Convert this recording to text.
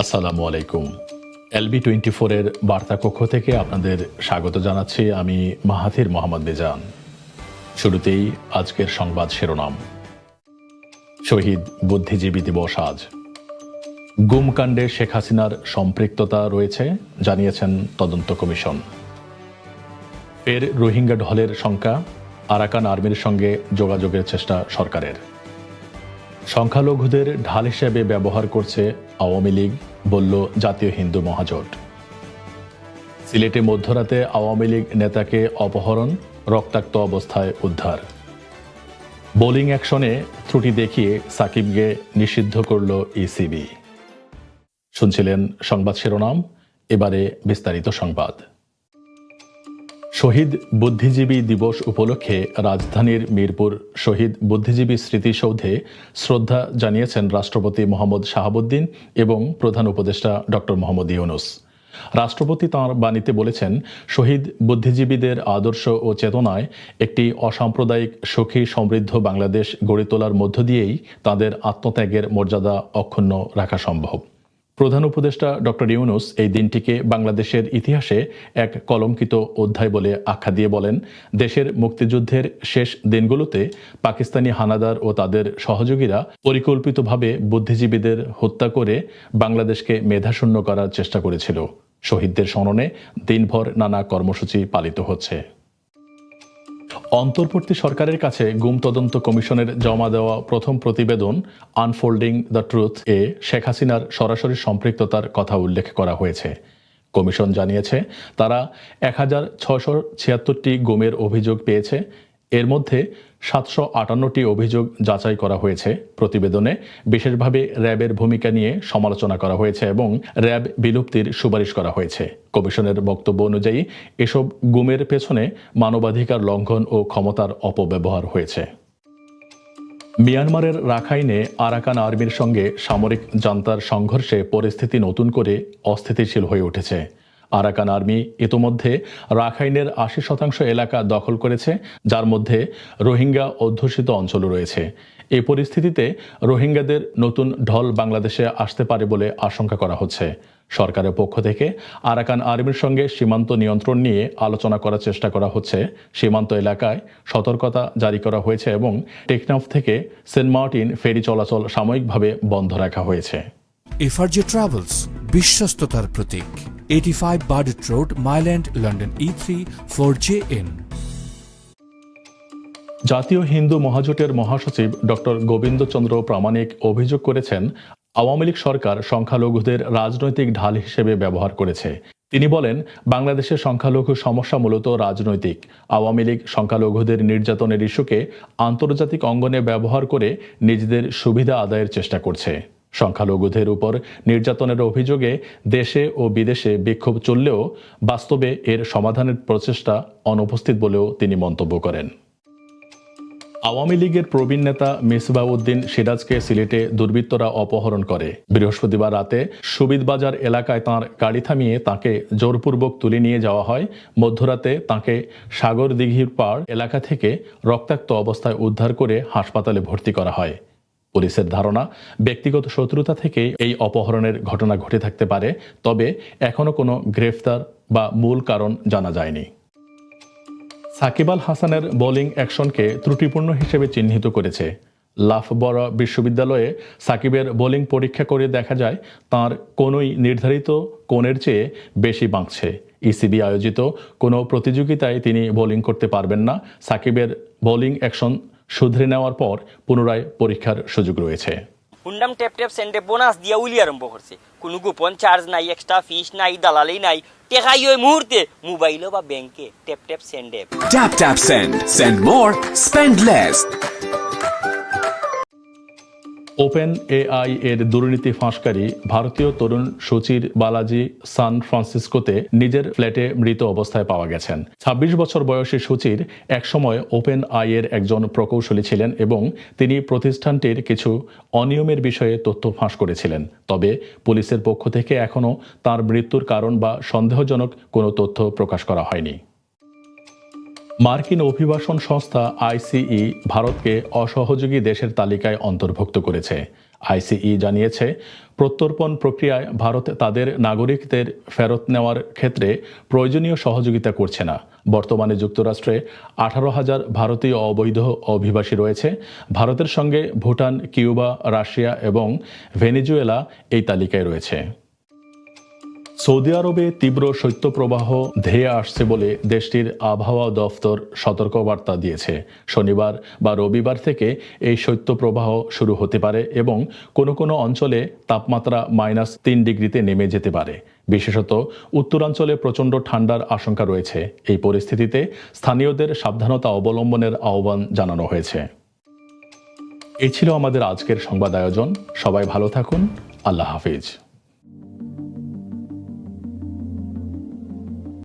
আসসালামু আলাইকুম। LB twenty ফোরের বার্তা কক্ষ থেকে আপনাদের স্বাগত জানাচ্ছি আমি মাহাথির মোহাম্মদ বেজান শুরুতেই আজকের সংবাদ শিরোনাম। শহীদ বুদ্ধিজীবী দিবস আজ। গুমকাণ্ডে শেখ হাসিনার সম্পৃক্ততা রয়েছে, জানিয়েছেন তদন্ত কমিশন। ফের রোহিঙ্গা ঢলের সংখ্যা আরাকান আর্মির সঙ্গে যোগাযোগের চেষ্টা সরকারের। সংখ্যালঘুদের ঢাল হিসেবে ব্যবহার করছে আওয়ামী লীগ, বলল জাতীয় হিন্দু মহাজোট। সিলেটে মধ্যরাতে আওয়ামী লীগ নেতাকে অপহরণ, রক্তাক্ত অবস্থায় উদ্ধার। বোলিং অ্যাকশনে ত্রুটি দেখিয়ে সাকিবকে নিষিদ্ধ করল ইসিবি। শুনছিলেন সংবাদ শিরোনাম, এবারে বিস্তারিত সংবাদ। শহীদ বুদ্ধিজীবী দিবস উপলক্ষে রাজধানীর মিরপুর শহীদ বুদ্ধিজীবী স্মৃতিসৌধে শ্রদ্ধা জানিয়েছেন রাষ্ট্রপতি মোহাম্মদ শাহাবুদ্দিন এবং প্রধান উপদেষ্টা ডক্টর মোহাম্মদ ইউনুস। রাষ্ট্রপতি তাঁর বাণীতে বলেছেন, শহীদ বুদ্ধিজীবীদের আদর্শ ও চেতনায় একটি অসাম্প্রদায়িক সুখী সমৃদ্ধ বাংলাদেশ গড়ে তোলার মধ্য দিয়েই তাদের আত্মত্যাগের মর্যাদা অক্ষুণ্ণ রাখা সম্ভব। প্রধান উপদেষ্টা ডক্টর ইউনুস এই দিনটিকে বাংলাদেশের ইতিহাসে এক কলঙ্কিত অধ্যায় বলে আখ্যা দিয়ে বলেন। দেশের মুক্তিযুদ্ধের শেষ দিনগুলোতে পাকিস্তানি হানাদার ও তাদের সহযোগীরা পরিকল্পিতভাবে বুদ্ধিজীবীদের হত্যা করে বাংলাদেশকে মেধাশূন্য করার চেষ্টা করেছিল। শহীদদের স্মরণে দিনভর নানা কর্মসূচি পালিত হচ্ছে। অন্তর্বর্তী সরকারের কাছে গুম তদন্ত কমিশনের জমা দেওয়া প্রথম প্রতিবেদন আনফোল্ডিং দ্য ট্রুথ এ শেখ হাসিনার সরাসরি সম্পৃক্ততার কথা উল্লেখ করা হয়েছে। কমিশন জানিয়েছে, তারা এক হাজার ছশো ছিয়াত্তরটি গুমের অভিযোগ পেয়েছে। এর মধ্যে সাতশো আটান্নটি অভিযোগ যাচাই করা হয়েছে। প্রতিবেদনে বিশেষভাবে র্যাবের ভূমিকা নিয়ে সমালোচনা করা হয়েছে এবং র্যাব বিলুপ্তির সুপারিশ করা হয়েছে। কমিশনের বক্তব্য অনুযায়ী এসব গুমের পেছনে মানবাধিকার লঙ্ঘন ও ক্ষমতার অপব্যবহার হয়েছে। মিয়ানমারের রাখাইনে আরাকান আর্মির সঙ্গে সামরিক জান্তার সংঘর্ষে পরিস্থিতি নতুন করে অস্থিতিশীল হয়ে উঠেছে। আরাকান আর্মি ইতোমধ্যে রাখাইনের আশি শতাংশ এলাকা দখল করেছে, যার মধ্যে রোহিঙ্গা অধ্যুষিত অঞ্চলও রয়েছে। এই পরিস্থিতিতে রোহিঙ্গাদের নতুন ঢল বাংলাদেশে আসতে পারে বলে আশঙ্কা করা হচ্ছে। সরকারের পক্ষ থেকে আরাকান আর্মির সঙ্গে সীমান্ত নিয়ন্ত্রণ নিয়ে আলোচনা করার চেষ্টা করা হচ্ছে। সীমান্ত এলাকায় সতর্কতা জারি করা হয়েছে এবং টেকনাফ থেকে সেন্ট মার্টিন ফেরি চলাচল সাময়িকভাবে বন্ধ রাখা হয়েছে। এফআরজে ট্রাভেলস, বিশ্বস্ততার প্রতীক। Eighty five Burdett road mile end London E three four J N জাতীয় হিন্দু মহাজোটের মহাসচিব ডক্টর গোবিন্দচন্দ্র প্রামাণিক অভিযোগ করেছেন, আওয়ামী লীগ সরকার সংখ্যালঘুদের রাজনৈতিক ঢাল হিসেবে ব্যবহার করেছে। তিনি বলেন, বাংলাদেশের সংখ্যালঘু সমস্যা মূলত রাজনৈতিক। আওয়ামী লীগ সংখ্যালঘুদের নির্যাতনের ইস্যুকে আন্তর্জাতিক অঙ্গনে ব্যবহার করে নিজেদের সুবিধা আদায়ের চেষ্টা করছে। সংখ্যালঘুদের উপর নির্যাতনের অভিযোগে দেশে ও বিদেশে বিক্ষোভ চললেও বাস্তবে এর সমাধানের প্রচেষ্টা অনুপস্থিত বলেও তিনি মন্তব্য করেন। আওয়ামী লীগের প্রবীণ নেতা মিসবাউদ্দিন সিরাজকে সিলেটে দুর্বৃত্তরা অপহরণ করে। বৃহস্পতিবার রাতে সুবিদবাজার এলাকায় তাঁর গাড়ি থামিয়ে তাকে জোরপূর্বক তুলে নিয়ে যাওয়া হয়। মধ্যরাতে তাকে সাগর দিঘির পাড় এলাকা থেকে রক্তাক্ত অবস্থায় উদ্ধার করে হাসপাতালে ভর্তি করা হয়। পুলিশের ধারণা, ব্যক্তিগত শত্রুতা থেকে এই অপহরণের ঘটনা ঘটে থাকতে পারে, তবে এখনও কোনো গ্রেফতার বা মূল কারণ জানা যায়নি। সাকিব আল হাসানের বোলিং অ্যাকশনকে ত্রুটিপূর্ণ হিসেবে চিহ্নিত করেছে। লাফবড় বিশ্ববিদ্যালয়ে সাকিবের বোলিং পরীক্ষা করে দেখা যায়, তার কোনোই নির্ধারিত কোণের চেয়ে বেশি বাঁকছে। ইসিবি আয়োজিত কোনো প্রতিযোগিতায় তিনি বোলিং করতে পারবেন না। সাকিবের বোলিং অ্যাকশন শুধরে নেওয়ার পর পুনরায় পরীক্ষার সুযোগ রয়েছে। হুন্ডাম টেপ টেপ সেন্টে বোনাস দিয়া উলি আরম্ভ করছে। কোনো গোপন চার্জ নাই এক্সট্রা ফিস নাই দালালি নাই। টেকাই ওই মুহূর্তে মোবাইলও বা ব্যাংকে tap tap সেন্ডে। Tap tap send send more spend less. OpenAI এর দুর্নীতি ফাঁসকারী ভারতীয় তরুণ সুচির বালাজি সান ফ্রান্সিসকোতে নিজের ফ্ল্যাটে মৃত অবস্থায় পাওয়া গেছেন। ২৬ বছর বয়সী সুচির একসময় ওপেন আই এর একজন প্রকৌশলী ছিলেন এবং তিনি প্রতিষ্ঠানটির কিছু অনিয়মের বিষয়ে তথ্য ফাঁস করেছিলেন। তবে পুলিশের পক্ষ থেকে এখনও তার মৃত্যুর কারণ বা সন্দেহজনক কোনো তথ্য প্রকাশ করা হয়নি। মার্কিন অভিবাসন সংস্থা আইসিই ভারতকে অসহযোগী দেশের তালিকায় অন্তর্ভুক্ত করেছে। আইসিই জানিয়েছে, প্রত্যর্পণ প্রক্রিয়ায় ভারত তাদের নাগরিকদের ফেরত নেওয়ার ক্ষেত্রে প্রয়োজনীয় সহযোগিতা করছে না। বর্তমানে যুক্তরাষ্ট্রে আঠারো হাজার ভারতীয় অবৈধ অভিবাসী রয়েছে। ভারতের সঙ্গে ভুটান, কিউবা, রাশিয়া এবং ভেনেজুয়েলা এই তালিকায় রয়েছে। সৌদি আরবে তীব্র শৈত্যপ্রবাহ ধেয়ে আসছে বলে দেশটির আবহাওয়া দফতর সতর্কবার্তা দিয়েছে। শনিবার বা রবিবার থেকে এই শৈত্যপ্রবাহ শুরু হতে পারে এবং কোনো কোনো অঞ্চলে তাপমাত্রা মাইনাস তিন ডিগ্রিতে নেমে যেতে পারে। বিশেষত উত্তরাঞ্চলে প্রচণ্ড ঠান্ডার আশঙ্কা রয়েছে। এই পরিস্থিতিতে স্থানীয়দের সাবধানতা অবলম্বনের আহ্বান জানানো হয়েছে। এই ছিল আমাদের আজকের সংবাদ আয়োজন। সবাই ভালো থাকুন। আল্লাহ হাফিজ।